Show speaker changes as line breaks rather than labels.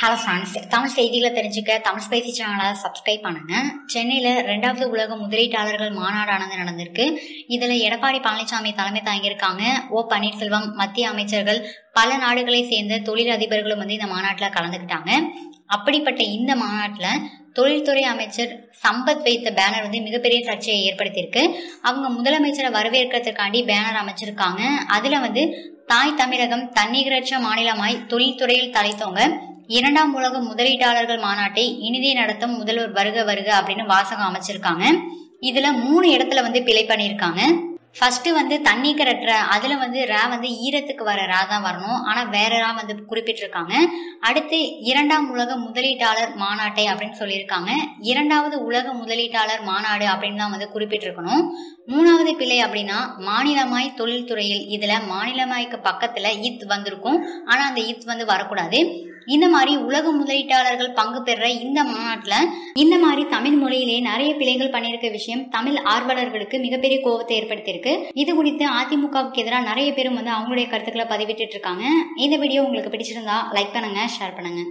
Hello friends Tamil செய்திகளை தெரிஞ்சுக்க Tamil spicy சேனலை சப்ஸ்கிரைப் பண்ணுங்க. சென்னையில் ரெண்டாவது உலக முதலீட்டாளர்கள் மாநாடானது நடந்திருக்கு. இதில் எடப்பாடி பழனிசாமி தலைமை தாங்கியிருக்காங்க. ஓ பன்னீர்செல்வம் மத்திய அமைச்சர்கள் பல நாடுகளை சேர்ந்த தொழில் அதிபர்களும் வந்து இந்த மாநாட்டில் கலந்துக்கிட்டாங்க. அப்படிப்பட்ட இந்த மாநாட்டில் தொழில்துறை அமைச்சர் சம்பத் வைத்த பேனர் வந்து மிகப்பெரிய சர்ச்சையை ஏற்படுத்தியிருக்கு. அவங்க முதலமைச்சரை வரவேற்கிறதுக்காண்டி பேனர் அமைச்சிருக்காங்க. அதில் வந்து தாய் தமிழகம் தன்னிகரற்ற மாநிலமாய் தொழில்துறையில் தலைத்தவங்க இரண்டாம் உலக முதலீட்டாளர்கள் மாநாட்டை இனிதே நடத்தும் முதல்வர் வருக வருக அப்படின்னு வாசகம் அமைச்சிருக்காங்க. இதுல மூணு இடத்துல வந்து பிழை பண்ணியிருக்காங்க. ஃபர்ஸ்ட் வந்து தண்ணீக்கரற்ற அதுல வந்து ரா வந்து ஈரத்துக்கு வர ரா தான் வரணும். ஆனா வேற ரா வந்து குறிப்பிட்டிருக்காங்க. அடுத்து இரண்டாம் உலக முதலீட்டாளர் மாநாட்டை அப்படின்னு சொல்லியிருக்காங்க. இரண்டாவது உலக முதலீட்டாளர் மாநாடு அப்படின்னு தான் வந்து குறிப்பிட்டிருக்கணும். மூணாவது பிழை அப்படின்னா மாநிலமாய் தொழில்துறையில் இதுல மாநிலமாய்க்கு பக்கத்துல இத் வந்திருக்கும். ஆனா அந்த இத் வந்து வரக்கூடாது. இந்த மாதிரி உலக முதலீட்டாளர்கள் பங்கு பெற இந்த மாநாட்டில் இந்த மாதிரி தமிழ் மொழியிலேயே நிறைய பிழைகள் பண்ணியிருக்க விஷயம் தமிழ் ஆர்வலர்களுக்கு மிகப்பெரிய கோபத்தை ஏற்படுத்தியிருக்கு. இது குறித்து அதிமுகவுக்கு எதிராக நிறைய பேரும் வந்து அவங்களுடைய கருத்துக்களை பதிவிட்டு இருக்காங்க. இந்த வீடியோ உங்களுக்கு பிடிச்சிருந்தா லைக் பண்ணுங்க ஷேர் பண்ணுங்க.